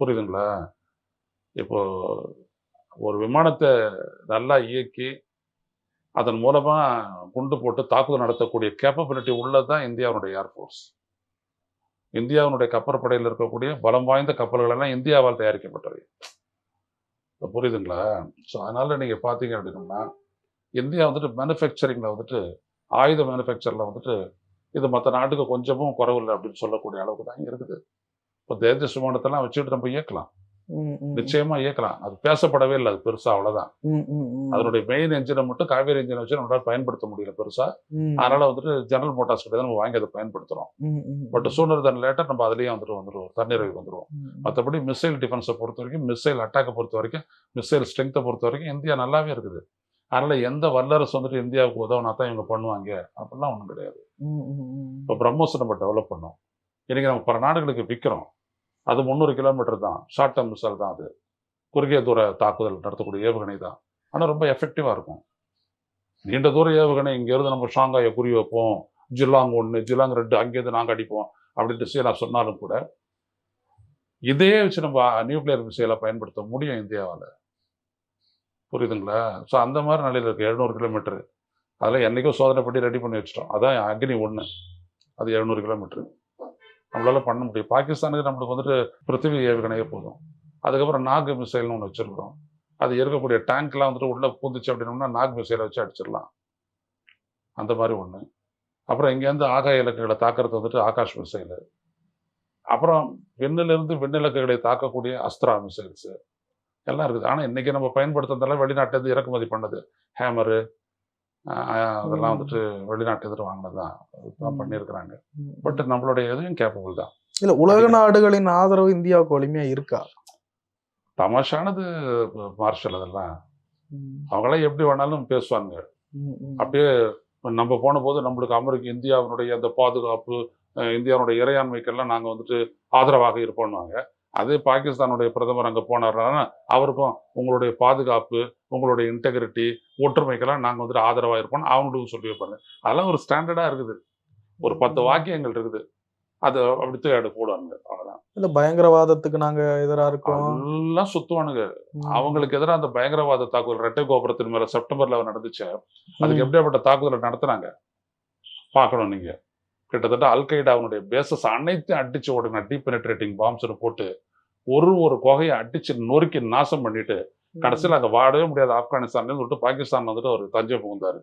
புரியுதுங்களா? இப்போது ஒரு விமானத்தை நல்லா இயக்கி அதன் மூலமாக குண்டு போட்டு தாக்குதல் நடத்தக்கூடிய கேப்பபிலிட்டி உள்ளது தான் இந்தியாவுடைய ஏர்ஃபோர்ஸ் இந்தியாவினுடைய கப்பற்படையில் இருக்கக்கூடிய பலம் வாய்ந்த கப்பல்கள் எல்லாம் இந்தியாவால் தயாரிக்கப்பட்டவை. புரியுதுங்களா? ஸோ அதனால் நீங்கள் பார்த்தீங்க அப்படின்னா இந்தியா வந்துட்டு மேனுஃபேக்சரிங்கில் வந்துட்டு ஆயுத மேனுஃபேக்சரில் வந்துட்டு இது மற்ற நாட்டுக்கு கொஞ்சமும் குறவில்லை அப்படின்னு சொல்லக்கூடிய அளவுக்கு தான் இருக்குது. இப்போ தேஜஸ் விமானத்தெல்லாம் வச்சுக்கிட்டு நம்ம இயக்கலாம். நிச்சயமா இயக்கலாம். அது பேசப்படவே இல்லை அது பெருசா அவ்வளவுதான். அதனுடைய மெயின் என்ஜினை மட்டும் காவேரி என்ஜினை வச்சு நம்மளால பயன்படுத்த முடியல பெருசா. அதனால வந்துட்டு ஜெனரல் மோட்டார்ஸ் கிட்ட நம்ம வாங்கி அதை பயன்படுத்துறோம். பட் சூனர் தன் லேட்டர் நம்ம அதுலயே வந்துட்டு வந்துருவோம் தன்னிறைவு வந்துருவோம். மற்றபடி மிசைல் டிஃபென்ஸை பொறுத்த வரைக்கும் மிசைல் அட்டாக்கை பொறுத்த வரைக்கும் மிசைல் ஸ்ட்ரென்த்தை பொறுத்த வரைக்கும் இந்தியா நல்லாவே இருக்குது. அதனால எந்த வல்லரசு வந்துட்டு இந்தியாவுக்கு உதவுனா தான் இவங்க பண்ணுவாங்க. அப்படிலாம் ஒன்றும் கிடையாது. இப்போ பிரம்மோஸ் நம்ம டெவலப் பண்ணோம். இன்னைக்கு நம்ம பல நாடுகளுக்கு விற்கிறோம் அது முந்நூறு கிலோமீட்டர் தான். ஷார்ட் டேர்ம் மிசைல் தான் அது. குறுகிய தூர தாக்குதல் நடத்தக்கூடிய ஏவுகணை தான். ஆனால் ரொம்ப எஃபெக்டிவாக இருக்கும். நீண்ட தூர ஏவுகணை இங்கேருந்து நம்ம ஷாங்காயை குறி வைப்போம். ஜில்லாங் ஒன்று ஜில்லாங் ரெண்டு அங்கேருந்து நாங்கள் அடிப்போம் அப்படின்ட்டு சீனா நான் சொன்னாலும் கூட இதே வச்சு நம்ம நியூக்ளியர் மிசைலை பயன்படுத்த முடியும் இந்தியாவில். புரியுதுங்களா? ஸோ அந்த மாதிரி நிலையில் இருக்குது எழுநூறு கிலோமீட்டர் அதில் என்றைக்கும் சோதனை பண்ணி ரெடி பண்ணி வச்சிட்டோம். அதான் அக்னி ஒன்று அது எழுநூறு கிலோமீட்டர் நம்மளால பண்ண முடியும். பாகிஸ்தானுக்கு நம்மளுக்கு வந்துட்டு பிருத்திவி ஏவுகணையே போதும். அதுக்கப்புறம் நாக் மிசைல்னு ஒன்று வச்சிருக்கிறோம். அது இருக்கக்கூடிய டேங்க்லாம் வந்துட்டு உள்ளே பூந்துச்சு அப்படின்னோம்னா நாக் மிசைலை வச்சு அடிச்சிடலாம். அந்த மாதிரி ஒன்று அப்புறம் இங்கேருந்து ஆகாய இலக்குகளை தாக்குறது வந்துட்டு ஆகாஷ் மிசைலு அப்புறம் விண்ணிலிருந்து விண்ணிலக்குகளை தாக்கக்கூடிய அஸ்த்ரா மிசைல்ஸு எல்லாம் இருக்குது. ஆனால் இன்னைக்கு நம்ம பயன்படுத்துறதெல்லாம் வெளிநாட்டிலேருந்து இறக்குமதி பண்ணது. ஹேமரு அதெல்லாம். வந்துட்டு வெளிநாட்டு வாங்கினது தான். பண்ணியிருக்கிறாங்க. பட் நம்மளுடைய இதுவும் கேப்பபிள் தான் இல்ல உலக நாடுகளின் ஆதரவு இந்தியாவுக்கு வலிமையா இருக்கா தமாஷானது மார்ஷல் அதெல்லாம் அவங்களாம் எப்படி வேணாலும் பேசுவாங்க. அப்படியே நம்ம போன போது நம்மளுக்கு அமெரிக்க இந்தியாவினுடைய அந்த பாதுகாப்பு இந்தியாவுடைய இறையாண்மைக்கெல்லாம் நாங்கள் வந்துட்டு ஆதரவாக இருப்போம்னுவாங்க அதே பாகிஸ்தானுடைய பிரதமர் அங்க போனார்னா அவருக்கும் உங்களுடைய பாதுகாப்பு உங்களுடைய இன்டெகிரிட்டி ஒற்றுமைக்கெல்லாம் நாங்க வந்துட்டு ஆதரவா இருப்போம் அவங்களுக்கு சொல்லி வைப்பாங்க. அதெல்லாம் ஒரு ஸ்டாண்டர்டா இருக்குது. ஒரு பத்து வாக்கியங்கள் இருக்குது. அது அப்படி தூக்கி போடுவாங்க அவ்வளவுதான். இல்ல பயங்கரவாதத்துக்கு நாங்க எதிரா இருக்கோம். எல்லாம் சுத்துவானுங்க. அவங்களுக்கு எதிராக அந்த பயங்கரவாத தாக்குதல் ரெட்டை கோபுரத்தின் மேல செப்டம்பர்ல நடந்துச்சு. அதுக்கு எப்படியாப்பட்ட தாக்குதலை நடத்துனாங்க? பார்க்கணும் நீங்க. கிட்டத்தட்ட அல்கைடா அவனுடைய பேசஸ் அனைத்தையும் அடிச்சு ஓடுங்க. டீப் பெனிட்ரேட்டிங் பாம்ஸ்னு போட்டு ஒரு ஒரு குகையை அடிச்சு நொறுக்கி நாசம் பண்ணிட்டு கடைசியில் அங்க வாடவே முடியாது. ஆப்கானிஸ்தான்ல சொல்லிட்டு பாகிஸ்தான் வந்துட்டு ஒரு தஞ்சை புகுந்தாரு.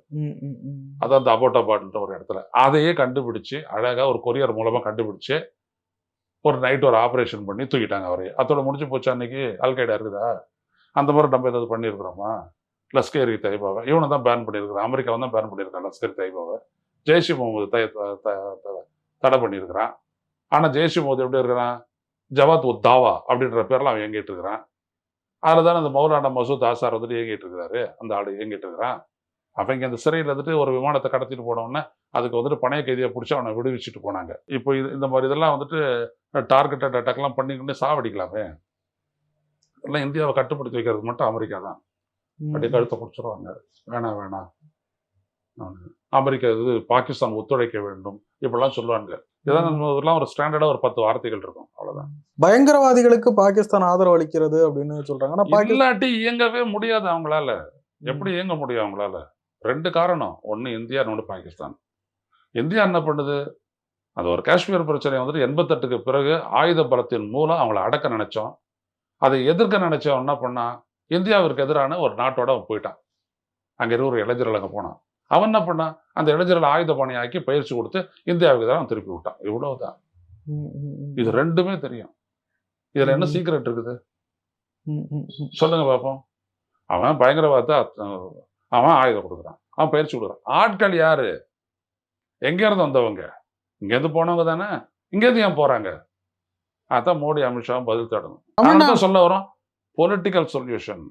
அதான் அந்த அபோட்டாபாட்ன்ற ஒரு இடத்துல. அதையே கண்டுபிடிச்சு அழகா ஒரு கொரியர் மூலமா கண்டுபிடிச்சு ஒரு நைட் ஒரு ஆபரேஷன் பண்ணி தூக்கிட்டாங்க அவரை. அதோட முடிஞ்சு போச்சு அன்னைக்கு அல்கைடா இருக்குதா? அந்த மாதிரி நம்ம ஏதாவது பண்ணியிருக்கிறோமா? லஸ்கர் தைபாவை இவனை தான் பேன் பண்ணியிருக்கிறான். அமெரிக்காவை தான் பேன் பண்ணியிருக்கான் லஸ்கர் தைபாவை ஜெய்ஷ் முகமது தடை பண்ணியிருக்கிறான். ஆனா ஜெய்ஷ் முகமது எப்படி இருக்கிறான்? ஜவாத் உத் தாவா அப்படின்ற பேர்ல அவன் இயங்கிட்டு இருக்கிறான். அதில் தானே அந்த மௌலானா மசூத் ஆசார் வந்துட்டு இயங்கிட்டு இருக்கிறாரு. அந்த ஆளு இயங்கிட்டு இருக்கிறான். அவங்க அந்த சிறையில் வந்துட்டு ஒரு விமானத்தை கடத்திட்டு போனோடனே அதுக்கு வந்துட்டு பணைய கைதியை பிடிச்சி அவனை விடுவிச்சுட்டு போனாங்க. இப்போ இது இந்த மாதிரி இதெல்லாம் வந்துட்டு டார்கெட்டட் அட்டாக்லாம் பண்ணிக்கிட்டு சாவடிக்கலாமே. எல்லாம் இந்தியாவை கட்டுப்படுத்தி வைக்கிறது மட்டும் அமெரிக்கா தான். அப்படியே கழுத்தை பிடிச்சிருவாங்க. வேணாம் வேணாம். அமெரிக்கா இது பாகிஸ்தான் ஒத்துழைக்க வேண்டும். இப்படிலாம் சொல்லுவாங்க. இதெல்லாம் ஒரு ஸ்டாண்டர்டா ஒரு பத்து வார்த்தைகள் இருக்கும். அவ்வளவுதான். பயங்கரவாதிகளுக்கு பாகிஸ்தான் ஆதரவு அளிக்கிறது அப்படின்னு சொல்றாங்க. ஆனா பாகிஸ்தான் இல்லாட்டி இயங்கவே முடியாது அவங்களால. எப்படி இயங்க முடியும் அவங்களால? ரெண்டு காரணம். ஒன்று இந்தியா இன்னொன்று பாகிஸ்தான். இந்தியா என்ன பண்ணுது? அது ஒரு காஷ்மீர் பிரச்சனை வந்துட்டு எண்பத்தெட்டுக்கு பிறகு ஆயுத பலத்தின் மூலம் அவங்கள அடக்க நினைச்சோம். அதை எதிர்க்க நினைச்சவன் என்ன பண்ணா? இந்தியாவிற்கு எதிரான ஒரு நாட்டோட அவன் போயிட்டான். அங்கே இருக்கிற ஒரு இளைஞர்கள் அங்கே போனான். அவன் என்ன பண்ணான் அந்த இளைஞர்களை ஆயுத பணியாக்கி பயிற்சி கொடுத்து இந்தியாவுக்கு அவன் திருப்பி விட்டான். இவ்வளவுதான். இது ரெண்டுமே தெரியும். இதுல என்ன. சீக்கிரட் இருக்குது. சொல்லுங்க பார்ப்போம் அவன் பயங்கரவாதத்தை அவன் ஆயுதம் கொடுக்குறான். அவன் பயிற்சி கொடுக்குறான். ஆட்கள் யாரு? எங்க இருந்து வந்தவங்க? இங்க இருந்து போனவங்க தானே? இங்க இருந்து ஏன் போறாங்க? அதான் மோடி அமித்ஷா பதில் தேடணும். சொல்ல வரோம் பொலிட்டிக்கல் சொல்யூஷன்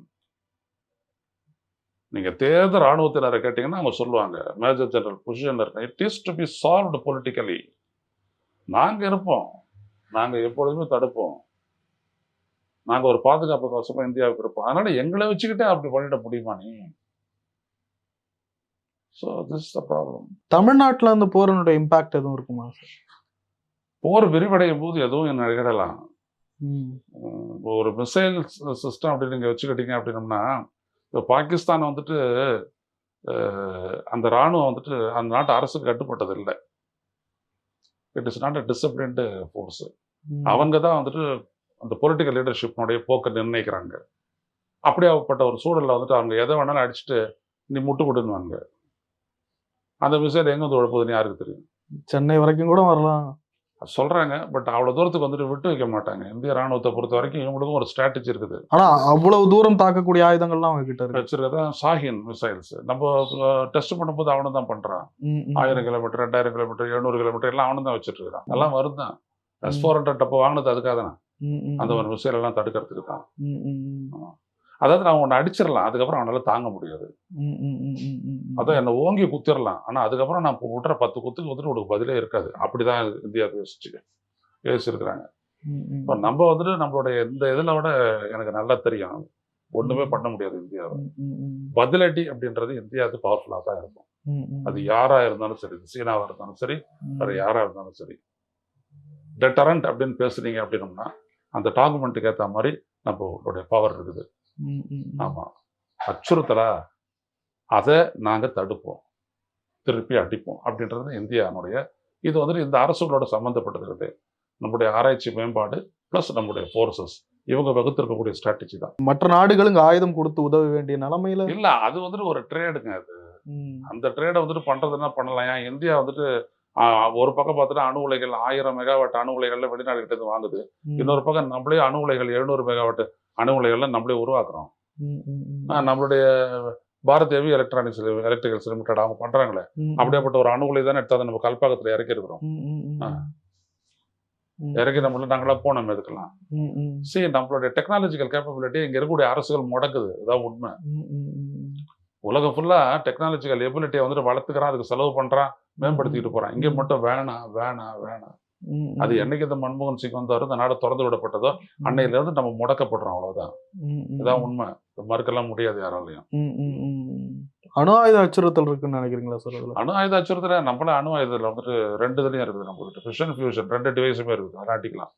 நீங்க தேர்தல் ராணுவத்தினரை கேட்டீங்கன்னா அவங்க சொல்லுவாங்க major general position it is to be solved politically நாங்க இருப்போம். நாங்க எப்பொழுதுமே தடுப்போம். நாங்க ஒரு பாதுகாப்பு கவசமா இந்தியாவுக்கு இருப்போம். அதனால எங்களை வச்சுக்கிட்டே அப்படி பண்ணிட முடியுமா நீ? ஸோ திஸ் த ப்ராப்ளம் தமிழ்நாட்டுல அந்த போரினுடைய இம்பாக்ட் எதுவும் இருக்குமா சார் போர் விரிவடையும் போது எதுவும் நிகழலாம் ஒரு மிசைல் சிஸ்டம் அப்படி நீங்கள் வச்சுக்கிட்டீங்க அப்படின்னம்னா இப்போ பாகிஸ்தான் வந்துட்டு அந்த இராணுவம் வந்துட்டு அந்த நாட்டு அரசுக்கு கட்டுப்பட்டது இல்லை it is not a disciplined force. அவங்க தான் வந்துட்டு அந்த பொலிட்டிக்கல் லீடர்ஷிப்னுடைய போக்கை நிர்ணயிக்கிறாங்க. அப்படியாப்பட்ட ஒரு சூழல்ல வந்துட்டு அவங்க எதை வேணாலும் அடிச்சுட்டு நீ முட்டு கொடுன்னுவாங்க அந்த மிசைல் எங்க வந்து உழப்புதுன்னு யாருக்கு தெரியும்? சென்னை வரைக்கும் கூட வரலாம். அது சொல்றாங்க பட் அவ்வளவு தூரத்துக்கு வந்துட்டு விட்டு வைக்க மாட்டாங்க. இந்திய ராணுவத்தை பொறுத்த வரைக்கும் இவங்களுக்கும் ஒரு ஸ்ட்ராட்டஜி இருக்குது. ஆனா அவ்வளவு தூரம் தாக்கக்கூடிய ஆயுதங்கள்லாம் அவங்க கிட்ட இருக்கு வச்சிருக்கதான் சாஹின் மிசைல்ஸ் நம்ம டெஸ்ட் பண்ணும்போது அவனும் தான் ம். ஆயிரம் கிலோமீட்டர் ரெண்டாயிரம் கிலோமீட்டர் எழுநூறு கிலோமீட்டர் எல்லாம் அவனும் தான் வச்சுட்டு இருக்கான். எல்லாம் வருதான் எஸ் ஃபோர் ஹண்ட்ரட் அப்போ வாங்கினது அதுக்காக தானே? அந்த ஒரு மிசைல் எல்லாம் தடுக்கிறதுக்கு தான். அதாவது நான் ஒன்று அடிச்சிடலாம் அதுக்கப்புறம் அவனால தாங்க முடியாது. அதான் என்னை ஓங்கி குத்திரலாம் ஆனா அதுக்கப்புறம் நான் விட்டுற பத்து குத்துக்கு வந்துட்டு உனக்கு பதிலே இருக்காது அப்படிதான் இந்தியா யோசிச்சு யோசிச்சிருக்கிறாங்க. இப்போ நம்ம வந்துட்டு நம்மளுடைய இந்த இதில் விட எனக்கு நல்லா தெரியும் ஒண்ணுமே பண்ண முடியாது இந்தியாவை. பதிலடி அப்படின்றது இந்தியாவுக்கு பவர்ஃபுல்லாக தான் இருக்கும். அது யாரா இருந்தாலும் சரி சீனாவா இருந்தாலும் சரி. வேற யாரா இருந்தாலும் சரி டெட்டரண்ட் அப்படின்னு பேசுனீங்க அப்படின்னம்னா அந்த டாக்குமெண்ட்டுக்கு ஏற்ற மாதிரி நம்மளுடைய பவர் இருக்குது. ஆமா. அச்சுறுத்தலா அதை நாங்க தடுப்போம். திருப்பி அடிப்போம் அப்படின்றது இந்தியாவுடைய இது வந்துட்டு இந்த அரசுகளோட சம்மந்தப்பட்டிருக்கிறது நம்முடைய ஆராய்ச்சி மேம்பாடு ப்ளஸ் நம்முடைய ஃபோர்ஸஸ் இவங்க வகுத்திருக்கக்கூடிய ஸ்ட்ராட்டஜி தான். மற்ற நாடுகள் இங்க ஆயுதம் கொடுத்து உதவ வேண்டிய நிலைமையில? இல்ல அது வந்துட்டு ஒரு ட்ரேடுங்க அது. அந்த ட்ரேடை வந்துட்டு பண்றதுன்னா பண்ணலாம்? ஏன் இந்தியா வந்துட்டு ஒரு பக்கம் பார்த்துட்டு அணு உலைகள் ஆயிரம் மெகாவாட் அணு உலைகள்ல வெளிநாடுகிட்ட இருந்து வாங்குது. இன்னொரு பக்கம் நம்மளே அணு உலைகள் எழுநூறு மெகாவாட் அணு உலைகள்ல நம்மளே உருவாக்குறோம். நம்மளுடைய Bharat heavy electronics electricals limited அவங்க பண்றாங்களே. அப்படியாப்பட்ட ஒரு அணு உலை தானே எடுத்தாந்து நம்ம கல்பாக்கத்துல இறக்கி இருக்கிறோம் இறக்கி நம்மள நாங்களா போனோம் இதுக்கெல்லாம் ம், ம். சரி நம்மளுடைய டெக்னாலஜிக்கல் கேப்பபிலிட்டி இங்க இருக்கக்கூடிய அரசுகள் முடக்குது. இதான் உண்மை. உலகம் ஃபுல்லா டெக்னாலஜிக்கல் எபிலிட்டியை வந்துட்டு வளர்த்துக்கிறான் அதுக்கு செலவு பண்றான் மேம்படுத்திக்கிட்டு போறான். இங்க மட்டும் வேணாம் வேணாம் வேணாம். அது என்னைக்கு இந்த மன்மோகன் சிங் வந்தாரோ இந்த நாடு திறந்து விடப்பட்டதோ அன்னையில இருந்து நம்ம முடக்கப்படுறோம் அவ்வளவுதான். இதான் உண்மை. மறுக்கலாம் முடியாது யாராலையும். அணு ஆயுத அச்சுறுத்தல் இருக்குன்னு நினைக்கிறீங்களா சார் அணு ஆயுத அச்சுறுத்தல நம்மள அணு ஆயுதத்துல வந்துட்டு ரெண்டு இதுலயும் இருக்குது நம்ம கிட்ட ஃபிஷன் ஃபியூஷன் ரெண்டு டிவைஸுமே இருக்குது. அதை அடிக்கலாம்.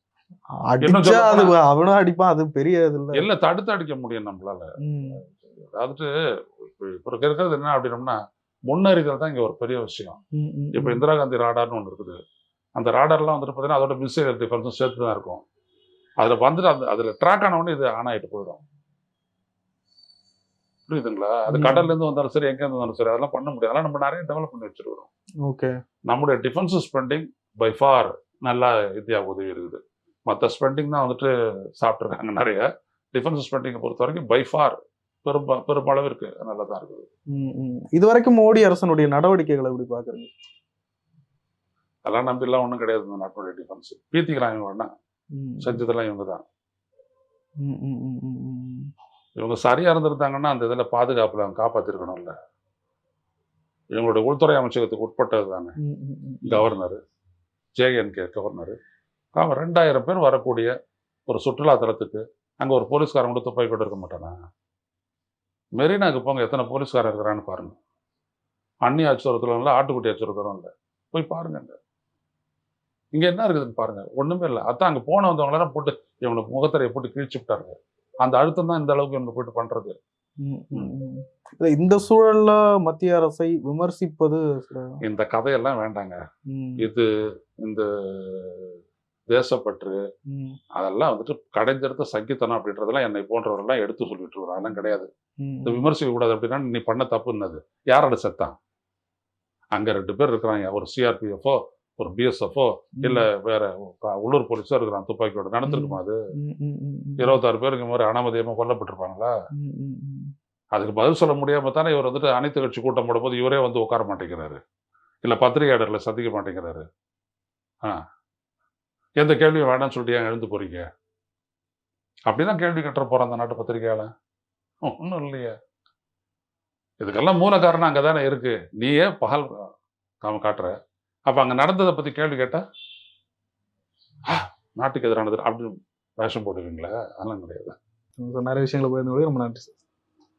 அவனும் அடிப்பான் அது பெரிய இது இல்ல. இல்ல தடுத்து அடிக்க முடியும் நம்மளால. அதாவது இப்ப இருக்கிறது என்ன அப்படின்னம்னா முன்னறிதல் தான் இங்க ஒரு பெரிய விஷயம். இப்ப இந்திரா காந்தி ராடார்னு ஒன்று இருக்குது. அந்த ராடார்லாம் வந்துட்டு பார்த்தீங்கன்னா அதோட மிசைல் டிஃபரன்ஸும் சேர்த்து தான் இருக்கும். அதுல வந்துட்டு அந்த அதுல ட்ராக் ஆன உடனே இது ஆன் ஆயிட்டு போயிடும். புரியுதுங்களா? அது ம். கடல்ல இருந்து வந்தாலும் சரி எங்க இருந்து வந்தாலும் சரி அதெல்லாம் பண்ண முடியாது. அதெல்லாம் நம்ம நிறைய டெவலப் பண்ணி வச்சிருக்கிறோம். ஓகே. நம்முடைய டிஃபென்ஸ் ஸ்பெண்டிங் பை ஃபார் நல்லா இந்தியா உதவி இருக்குது. மற்ற ஸ்பெண்டிங் தான் வந்துட்டு சாப்பிட்ருக்காங்க நிறைய. டிஃபென்ஸ் ஸ்பெண்டிங்கை பொறுத்த வரைக்கும் பை ஃபார் பெரும் பெருமளவிற்கு நல்லா தான் இருக்குது. இது வரைக்கும் மோடி அரசனுடைய நடவடிக்கைகளை எப்படி பாக்குறீங்க அதெல்லாம் நம்பிலாம் ஒன்றும் கிடையாது இந்த நாட்டுடைய டிஃபென்ஸ் பீத்திக்கிறாங்க இவங்க ம், செஞ்சதெல்லாம் இவங்க தான். இவங்க சரியா இருந்திருந்தாங்கன்னா அந்த இதில் பாதுகாப்புல அவங்க காப்பாத்திருக்கணும்ல. இவங்களுடைய உள்துறை அமைச்சகத்துக்கு உட்பட்டது தானே. Governor JNK governor. அவன் ரெண்டாயிரம் பேர் வரக்கூடிய ஒரு சுற்றுலா தலத்துக்கு அங்க ஒரு போலீஸ்காரன் கூட துப்பாக்கி கொண்டு இருக்க மாட்டானா? மெரினாக்கு போங்க எத்தனை போலீஸ்காரன் இருக்கிறான்னு பாருங்க. அந்நிய அச்சுறுத்தலும் இல்லை ஆட்டுக்குட்டி அச்சுறுத்தலும் இல்லை போய் பாருங்க அங்க. இங்க என்ன இருக்குதுன்னு பாருங்க. ஒண்ணுமே இல்லை. அதான் அங்க போன வந்தவங்களெல்லாம் போட்டு இவங்களுக்கு முகத்தரையை போட்டு கிழிச்சு விட்டாருங்க அந்த அழுத்தம் தான் இந்த அளவுக்கு இவங்க போயிட்டு. இல்ல, இந்த சூழல்ல மத்திய அரசை விமர்சிப்பது இந்த கதையெல்லாம் வேண்டாங்க. இது இந்த தேசப்பற்று அதெல்லாம் வந்துட்டு கடைஞ்செடுத்த சங்கித்தனம் அப்படின்றதெல்லாம் என்னை போன்றவரெல்லாம் எடுத்து சொல்லிட்டு இருக்கிறோம் அதெல்லாம் கிடையாது. இந்த விமர்சிக்க கூடாது அப்படின்னா நீ பண்ண தப்புன்னது யாரோட செத்தான் அங்க ரெண்டு பேர் இருக்கிறாங்க. ஒரு சிஆர்பிஎஃப்ஓ ஒரு பிஎஸ்எஃப்ஓ இல்ல வேற உள்ளூர் போலீஸோ இருக்கிறான் துப்பாக்கியோட நடந்திருக்குமா அது. இருபத்தாறு பேருக்கு மாதிரி அனாமதியமா கொல்லப்பட்டிருப்பாங்களா. அதுக்கு பதில் சொல்ல முடியாம தானே இவர் வந்துட்டு அனைத்து கட்சி கூட்டம் போடும்போது இவரே வந்து உட்கார மாட்டேங்கிறாரு. இல்ல பத்திரிகையாளர்களை சந்திக்க மாட்டேங்கிறாரு. ஆ. எந்த கேள்வியும் வேணாம்னு சொல்லிட்டு ஏன் எழுந்து போறீங்க? அப்படிதான் கேள்வி கட்டுற போறான் அந்த நாட்டு பத்திரிகையாளன். ஒன்றும் இல்லையே. இதுக்கெல்லாம் மூல காரணம் அங்கே தானே இருக்கு. நீயே பகல் காம காட்டுற. அப்ப அங்க நடந்ததை பத்தி கேள்வி கேட்டா நாட்டுக்கு எதிரானது அப்படின்னு வேஷம் போட்டுருக்கீங்களா அதெல்லாம் கிடையாது. நிறைய விஷயங்களை போயிருந்தோம் ரொம்ப நன்றி சார்